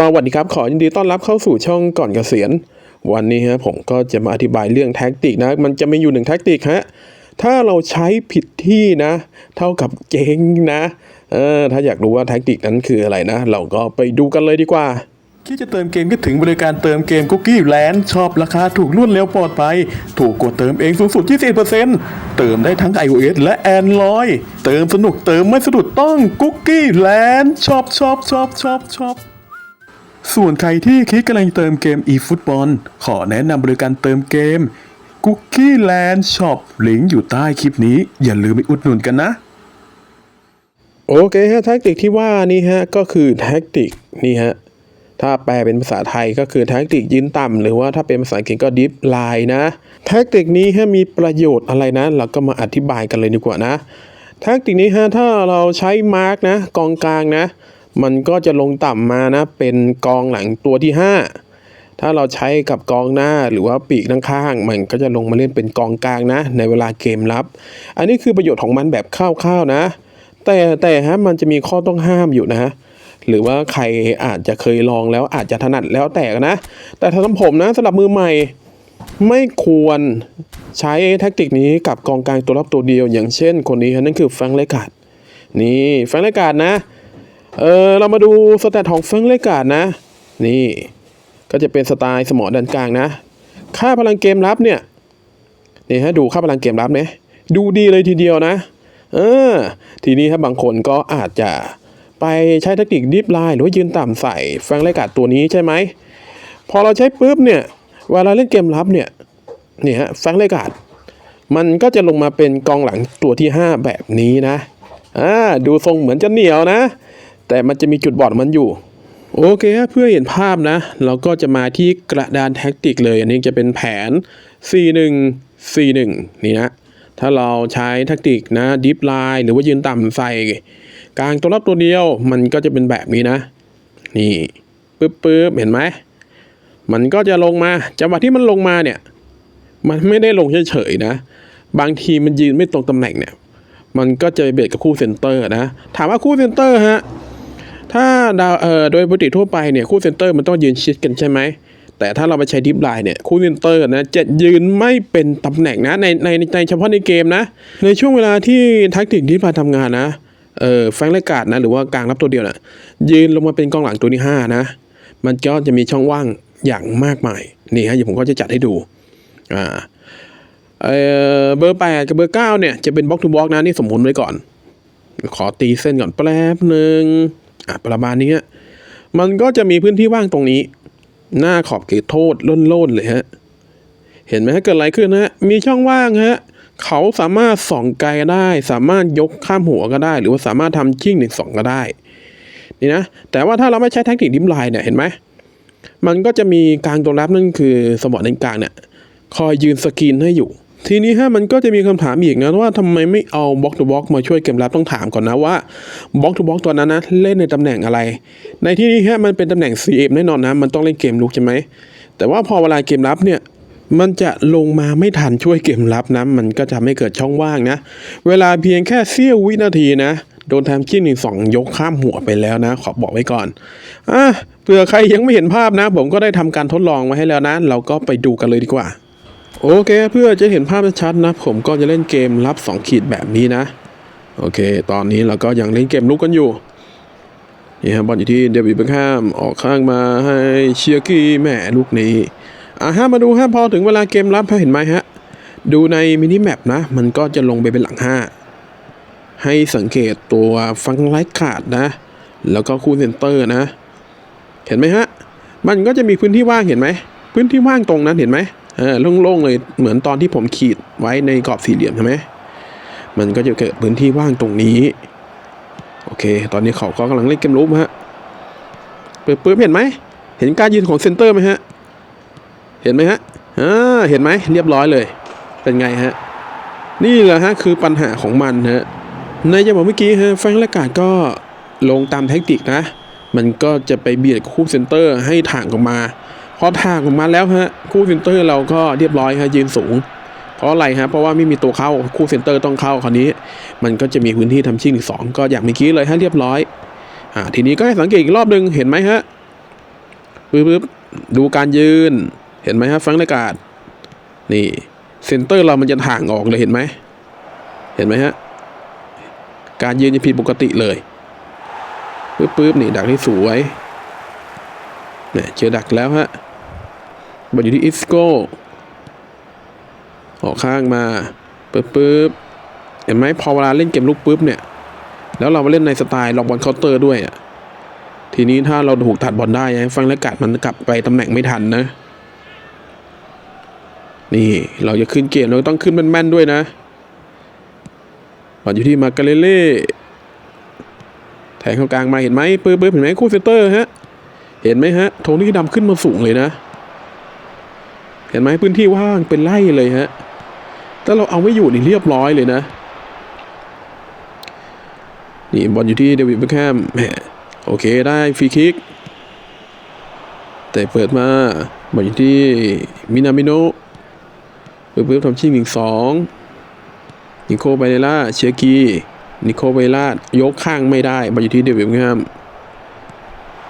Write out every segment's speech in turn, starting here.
สวัสดีครับ ขอยินดีต้อนรับเข้าสู่ช่องก่อนเกษียณ วันนี้ฮะผมก็จะมาอธิบายเรื่องแท็กติกนะ มันจะมีอยู่หนึ่งแท็กติกฮะถ้าเราใช้ผิดที่นะ เท่ากับเจ๊งนะเออถ้าอยากรู้ว่าแท็กติกนั้นคืออะไรนะ เราก็ไปดูกันเลยดีกว่าคิดจะเติมเกมก็ถึงบริการเติมเกมคุกกี้แลนด์ชอบราคาถูกรวดเร็วปลอดภัย ถูกกว่าเติมเองสูงสุด20%เติมได้ทั้ง iOS และ Android เติมสนุกเติมไม่สะดุดต้องคุกกี้แลนด์ชอบชอบชอบชอบชอบ ส่วนใครที่คิดกำลังเติมเกม eFootball ขอแนะนำบริการเติมเกม Cookie Land Shop ลิงก์อยู่ใต้คลิปนี้ อย่าลืมไปอุดหนุนกันนะ โอเคฮะแท็กติกที่ว่านี่ฮะ ก็คือแท็กติกนี่ฮะ ถ้าแปลเป็นภาษาไทยก็คือแท็กติกยืนต่ำหรือว่าถ้าเป็นภาษาอังกฤษก็ดิฟไลน์นะ แท็กติกนี้ฮะมีประโยชน์อะไรนะ เราก็มาอธิบายกันเลยดีกว่านะแท็กติกนี้ฮะถ้าเราใช้มาร์กนะกองกลางนะ มันก็จะลงต่ำมานะ เป็นกองหลังตัวที่ 5 ถ้าเราใช้กับกองหน้าหรือว่าปีกข้างๆมันก็จะลงมาเล่นเป็นกองกลางนะ ในเวลาเกมรับ อันนี้คือประโยชน์ของมันแบบคร่าวๆนะ แต่แต่ฮะมันจะมีข้อต้องห้ามอยู่นะหรือว่าใครอาจจะเคยลองแล้วอาจจะถนัดแล้วแต่นะ แต่สำหรับผมนะสำหรับมือใหม่ไม่ควรใช้แท็กติกนี้กับกองกลางตัวรับตัวเดียว อย่างเช่นคนนี้ฮะนั่นคือแฟรงเลกาดนี่แฟรงเลกาดนะ เออเรามาดูสแตทของแฟรงเลกาดนะ นี่ ก็จะเป็นสไตล์สมอดันกลางนะ ค่าพลังเกมรับเนี่ยนี่ฮะดูค่าพลังเกมรับเนี่ยดูดีเลยทีเดียวนะ เออ ทีนี้ถ้าบางคนก็อาจจะไปใช้เทคนิคดิฟไลน์หรือยืนต่ำใส่แฟงค์เลกาดตัวนี้ใช่ไหม พอเราใช้ปุ๊บเนี่ย เวลาเล่นเกมรับเนี่ยนี่ฮะแฟงค์เลกาดมันก็จะลงมาเป็นกองหลังตัวที่ 5 แบบนี้นะอ่าดูทรงเหมือนจะเหนียวนะ แต่มันจะมีจุดบอดมันอยู่ โอเคฮะเพื่อเห็นภาพนะ เราก็จะมาที่กระดานแท็กติกเลย อันนี้จะเป็นแผน C1 C1 นี่นะ ถ้าเราใช้แท็กติกนะดิฟไลน์หรือว่ายืนต่ำใส่กลางตัวรับตัวเดียวมันก็จะเป็นแบบนี้นะ นี่ปึ๊บปึ๊บเห็นไหมมันก็จะลงมาจังหวะที่มันลงมาเนี่ย มันไม่ได้ลงเฉยๆนะ บางทีมันยืนไม่ตรงตำแหน่งเนี่ย มันก็จะไปเบียดกับคู่เซนเตอร์นะ ถามว่าคู่เซนเตอร์ฮะ ถ้าดาวเอ่อโดยปกติทั่วไปเนี่ยคู่เซนเตอร์มันต้องยืนชิดกันใช่ไหมแต่ถ้าเราไปใช้ดิฟไลน์เนี่ยคู่เซนเตอร์นะจะยืนไม่เป็นตำแหน่งนะในในในเฉพาะในเกมนะ ในช่วงเวลาที่แทักติกดิฟไลน์ทำงานนะเออแฟงเลกาดนะหรือว่ากลางรับตัวเดียวนะยืนลงมาเป็นกองหลังตัวที่ห้านะมันก็จะมีช่องว่างอย่างมากมายนี่ฮะเดี๋ยวผมก็จะจัดให้ดูอ่าเออเบอร์แปดกับเบอร์เก้าเนี่ยจะเป็นบล็อกทูบล็อกนะนี่สมมติไว้ก่อน ขอตีเส้นก่อนแป๊บหนึ่ง ประมาณนี้มันก็จะมีพื้นที่ว่างตรงนี้ หน้าขอบเขตโทษล้นๆเลยฮะ เห็นไหมฮะเกิดอะไรขึ้นฮะ มีช่องว่างฮะ เขาสามารถส่องไกลได้ สามารถยกข้ามหัวก็ได้ หรือว่าสามารถทำชิ่งหนึ่งสองก็ได้ นี่นะ แต่ว่าถ้าเราไม่ใช้แท็กติกดิมไลน์เนี่ย เห็นไหม มันก็จะมีกลางตัวรับนั่นคือสมอเลนกลางเนี่ย คอยยืนสกรีนให้อยู่ ทีนี้ฮะมันก็จะมีคำถามอีกนะว่าทำไมไม่เอาบล็อกทูบล็อกมาช่วยเกมรับต้องถามก่อนนะว่าบล็อกทูบล็อกตัวนั้นนะเล่นในตำแหน่งอะไร ในที่นี้ฮะมันเป็นตำแหน่ง CM แน่นอนนะมันต้องเล่นเกมลุกใช่ไหมแต่ว่าพอเวลาเกมรับเนี่ยมันจะลงมาไม่ทันช่วยเกมรับนะมันก็จะไม่เกิดช่องว่างนะ เวลาเพียงแค่เสี้ยววินาทีนะโดนแทมจิ้นหนึ่งสองยกข้ามหัวไปแล้วนะ ขอบอกไว้ก่อนอะเผื่อใครยังไม่เห็นภาพนะ ผมก็ได้ทำการทดลองไว้ให้แล้วนะ เราก็ไปดูกันเลยดีกว่า โอเคเพื่อจะเห็นภาพชัดๆนะ ผมก็จะเล่นเกมรับ 2 ขีดแบบนี้นะ โอเค ตอนนี้เราก็ยังเล่นเกมลุกกันอยู่นี่ครับบอลอยู่ที่เดวิดเบคแฮมออกข้างมาให้เชียร์กี้แหมลูกนี้อะฮะมาดูฮะพอถึงเวลาเกมรับเห็นไหมฮะ ดูในมินิแมปนะ มันก็จะลงไปเป็นหลัง 5 ให้สังเกตตัวฟังไลท์ขาดนะ แล้วก็คู่เซนเตอร์นะ เห็นไหมฮะ มันก็จะมีพื้นที่ว่างเห็นไหม พื้นที่ว่างตรงนั้นเห็นไหม เออโล่งๆเลยเหมือนตอนที่ผมขีดไว้ในกรอบสี่เหลี่ยมใช่ไหมมันก็จะเกิดพื้นที่ว่างตรงนี้ โอเค ตอนนี้เขาก็กำลังเล่นเกมรูปฮะเปิดปื๊บเห็นไหม เห็นการยืนของเซนเตอร์ไหมฮะ เห็นไหมฮะอ่าเห็นไหมเรียบร้อยเลย เป็นไงฮะ นี่แหละฮะคือปัญหาของมันฮะ ในจังหวะเมื่อกี้ฮะแฟงและกาดก็ลงตามแท็กติกนะ มันก็จะไปเบียดคู่เซนเตอร์ให้ถ่างออกมา พอถ่างออกมาแล้วฮะคู่เซนเตอร์เราก็เรียบร้อยฮะยืนสูง เพราะอะไรฮะเพราะว่าไม่มีตัวเข้าคู่เซนเตอร์ต้องเข้าคราวนี้ มันก็จะมีพื้นที่ทำชิ่งอีกสองก็อย่างเมื่อกี้เลยฮะเรียบร้อยอ่าทีนี้ก็ให้สังเกตอีกรอบหนึ่งเห็นไหมฮะปึ๊บปึ๊บดูการยืน เห็นไหมครับฟังอากาศนี่เซนเตอร์เรามันจะห่างออกเลยเห็นไหมเห็นไหมฮะการยืนจะผิดปกติเลยปึ๊บปึ๊บนี่ดักที่สวยเนี่ยเจอดักแล้วฮะ บอลอยู่ที่อิสโก้ออกข้างมาปึ๊บปึ๊บเห็นไหมพอเวลาเล่นเกมลุกปุ๊บเนี่ย แล้วเรามาเล่นในสไตล์ล็อกบอลเคาน์เตอร์ด้วยอะทีนี้ถ้าเราถูกตัดบอลได้นะฟังแล้วกัดมันกลับไปตำแหน่งไม่ทันนะ นี่เราจะขึ้นเกมเราต้องขึ้นแม่นๆด้วยนะบอลอยู่ที่มาการเล่แทงเข้ากลางมาเห็นไหมปื้บเห็นไหมคู่เซนเตอร์ฮะ เห็นไหมฮะโทนี่ดำขึ้นมาสูงเลยนะ เห็นไหมพื้นที่ว่างเป็นไร่เลยฮะถ้าเราเอาไม่อยู่นี่เรียบร้อยเลยนะ นี่บอลอยู่ที่เดวิดเบคแฮมแหมโอเคได้ฟรีคิก แต่เปิดมาบอลอยู่ที่มินามิโนะปึ๊บๆทำชิงหนึ่งสองนิโคไบเลล่าเชียกีนิโคไบเลล่ายกข้างไม่ได้บอลอยู่ที่เดวิดเบคแฮม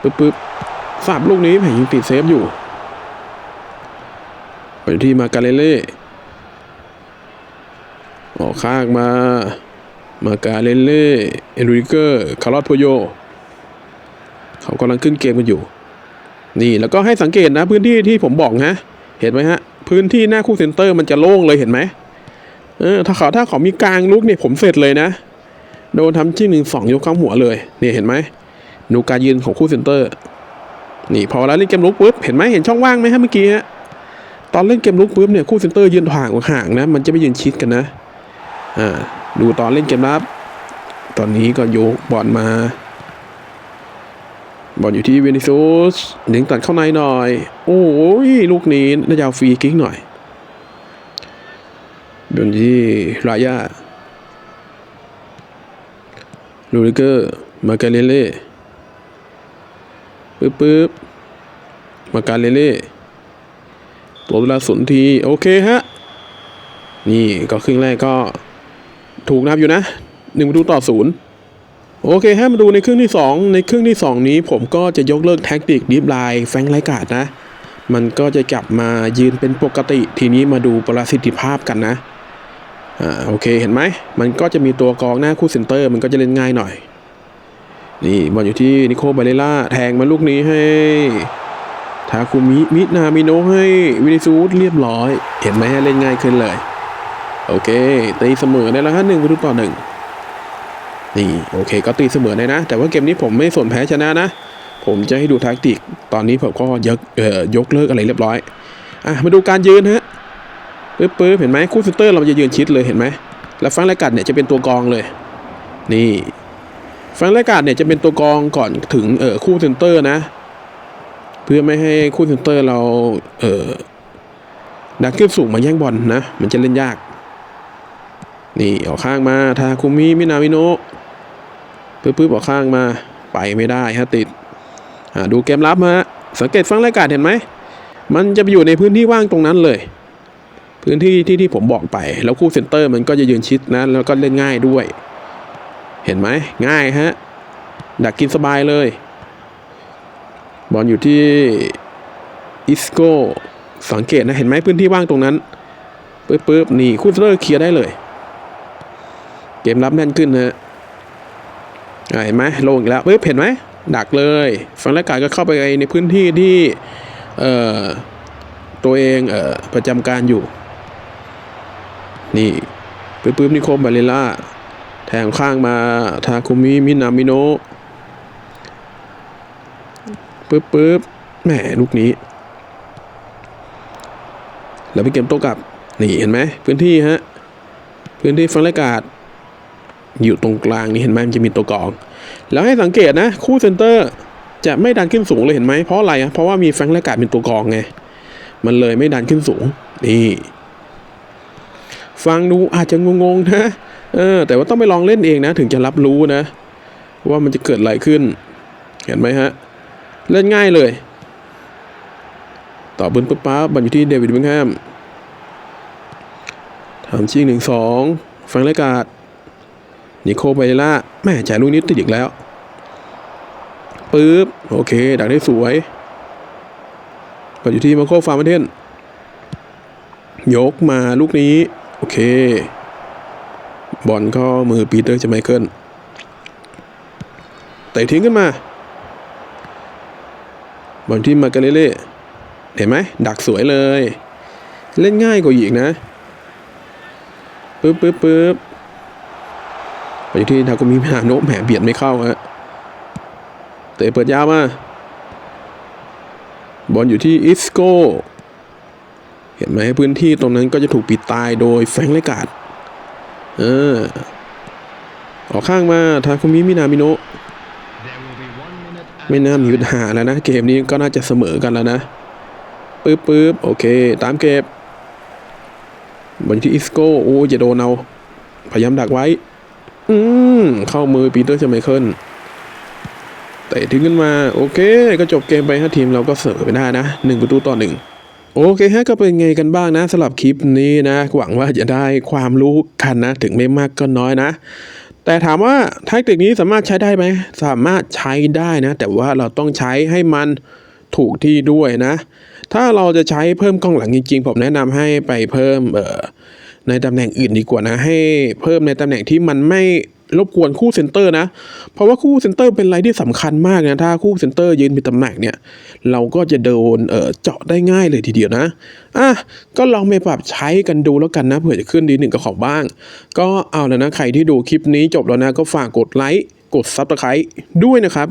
ปึ๊บๆสาบลูกนี้แหมยิงติดเซฟอยู่ บอลอยู่ที่มาการเล่ออกข้างมา มาการเล่เล่เอนริเกอร์คาร์ลอสโพโย เขากำลังขึ้นเกมกันอยู่ นี่แล้วก็ให้สังเกตนะพื้นที่ที่ผมบอกนะ เห็นไหมฮะ พื้นที่หน้าคู่เซนเตอร์มันจะโล่งเลยเห็นไหมเออถ้าเขาถ้าเขามีกลางลุกเนี่ยผมเสร็จเลยนะ โดนทำชิ้นหนึ่งสองยกข้างหัวเลยนี่เห็นไหมดูการยืนของคู่เซนเตอร์ นี่พอเวลาเล่นเกมลุกปุ๊บเห็นไหมเห็นช่องว่างไหมฮะเมื่อกี้ฮะ ตอนเล่นเกมลุกปุ๊บเนี่ยคู่เซนเตอร์ยืนห่างห่างนะ มันจะไม่ยืนชิดกันนะอ่าดูตอนเล่นเกมรับ ตอนนี้ก็โยกบอลมาบอลอยู่ที่เวนิซุสดึงตัดเข้าในหน่อย โอ้ยลูกนี้น่าจะฟรีกิ๊กหน่อยบอลที่รายาลูริเกอร์มาการเลเล่ปึ๊บปึ๊บมาการเลเล่ ตัวเวลาสนที โอเคฮะ นี่ก็ครึ่งแรกก็ถูกนับอยู่นะหนึ่งประตูต่อศูนย์โอเคให้มาดูในครึ่งที่ 2 ในครึ่งที่ 2 นี้ผมก็จะยกเลิกแท็กติกดิฟไลน์แฟงไรกาดนะ มันก็จะกลับมายืนเป็นปกติทีนี้มาดูประสิทธิภาพกันนะอ่าโอเคเห็นไหม มันก็จะมีตัวกองหน้าคู่เซนเตอร์ มันก็จะเล่นง่ายหน่อย นี่บอลอยู่ที่นิโคบาเลล่าแทงมาลูกนี้ให้ ทาคุมิมินามิโนให้วินิซูสเรียบร้อย เห็นไหมฮะเล่นง่ายขึ้นเลย โอเคตีเสมอได้แล้วฮะหนึ่งประตูต่อหนึ่งนี่โอเคก็ตีเสมอได้นะ แต่ว่าเกมนี้ผมไม่สนแพ้ชนะนะ ผมจะให้ดูแทคติก ตอนนี้ผมก็ยกเอ่อยกเลิกอะไรเรียบร้อยอะมาดูการยืนฮะปึ๊บปึ๊บเห็นไหมคู่เซนเตอร์เราจะยืนชิดเลยเห็นไหมแล้วฟังรายกัดเนี่ยจะเป็นตัวกองเลย นี่ฟังรายกัดเนี่ยจะเป็นตัวกองก่อนถึงเอ่อคู่เซนเตอร์นะ เพื่อไม่ให้คู่เซนเตอร์เราเอ่อดักขึ้นสูงมาแย่งบอลนะ มันจะเล่นยาก นี่ออกข้างมาทาคุมิมินามิโนะปึ๊บปึ๊บออกข้างมา ไปไม่ได้ฮะติดดูเกมรับฮะสังเกตฟังรายการเห็นไหม มันจะไปอยู่ในพื้นที่ว่างตรงนั้นเลย พื้นที่ที่ที่ผมบอกไป แล้วคู่เซนเตอร์มันก็จะยืนชิดนะ แล้วก็เล่นง่ายด้วย เห็นไหมง่ายฮะดักกินสบายเลย บอลอยู่ที่อิสโก้สังเกตนะ เห็นไหมพื้นที่ว่างตรงนั้นปึ๊บปึ๊บนี่คูเซอร์เคลียร์ได้เลย เกมรับแน่นขึ้นนะเห็นไหมลงอีกแล้วปึ๊บเห็นไหมดักเลยฝั่งแรกกาก็เข้าไปในพื้นที่ที่เอ่อตัวเองเอ่อประจำการอยู่ นี่ปึ๊บปึ๊บนิโคมบาเลล่าแทงข้างมาทาคุมิมินามิโนะ ปึ๊บปึ๊บแหมลูกนี้ แล้วเป็นเกมโต้กลับ นี่เห็นไหมพื้นที่ฮะ พื้นที่ฟังรายการอยู่ตรงกลางนี่เห็นไหมมันจะมีตัวกอง แล้วให้สังเกตนะ คู่เซนเตอร์จะไม่ดันขึ้นสูงเลยเห็นไหมเพราะอะไรอะเพราะว่ามีแฟงค์ราการเป็นตัวกองไง มันเลยไม่ดันขึ้นสูง นี่ ฟังดูอาจจะงงๆนะ เออ แต่ว่าต้องไปลองเล่นเองนะ ถึงจะรับรู้นะ ว่ามันจะเกิดอะไรขึ้น เห็นไหมฮะ เล่นง่ายเลย ต่อปืนปุ๊บปั๊บบอลอยู่ที่เดวิดเบคแฮมทำชิงหนึ่งสองฟังรายการนิโคไบล่าแม่จ่ายลูกนี้ติดอีกแล้วปึ๊บโอเค ดักได้สวยบอลอยู่ที่มาโคฟาร์มาเทนยกมาลูกนี้ โอเค บอลก็มือปีเตอร์จะไมเคิลเตะทิ้งขึ้นมา บอลที่มาการเล่เห็นไหมดักสวยเลย เล่นง่ายกว่าอีกนะปึ๊บปึ๊บปึ๊บไปที่ทากุมิฮาโนะแหมเบียดไม่เข้าฮะเตะเปิดยาวมาบอลอยู่ที่อิสโก้เห็นไหมพื้นที่ตรงนั้นก็จะถูกปิดตายโดยแฟงเลกาดเออออกข้างมาทาคุมิมินามิโนะ ไม่น่ามีปัญหาแล้วนะ เกมนี้ก็น่าจะเสมอกันแล้วนะปึ๊บปึ๊บโอเค ตามเก็บบอลที่อิสโก้โอ้จะโดนเอา พยายามดักไว้ อืมเข้ามือปีเตอร์ชไมเคิลเตะทิ้งขึ้นมา โอเค ก็จบเกมไปฮะทีมเราก็เสมอไปได้นะหนึ่งประตูต่อหนึ่งโอเคฮะก็เป็นไงกันบ้างนะสำหรับคลิปนี้นะ หวังว่าจะได้ความรู้กันนะ ถึงไม่มากก็น้อยนะ แต่ถามว่าแท็กติกนี้สามารถใช้ได้ไหม สามารถใช้ได้นะ แต่ว่าเราต้องใช้ให้มันถูกที่ด้วยนะ ถ้าเราจะใช้เพิ่มกล้องหลังจริงๆ ผมแนะนำให้ไปเพิ่มเอ่อในตำแหน่งอื่นดีกว่านะ ให้เพิ่มในตำแหน่งที่มันไม่ รบกวนคู่เซนเตอร์นะ เพราะว่าคู่เซนเตอร์เป็นอะไรที่สำคัญมากนะ ถ้าคู่เซนเตอร์ยืนผิดตำแหน่งเนี่ย เราก็จะโดนเออเจาะได้ง่ายเลยทีเดียวนะ อะ ก็ลองไปปรับใช้กันดูแล้วกันนะ เผื่อจะขึ้นดีหนึ่งกับของบ้าง ก็เอาแล้วนะ ใครที่ดูคลิปนี้จบแล้วนะ ก็ฝากกดไลค์ กดซับสไครต์ด้วยนะครับ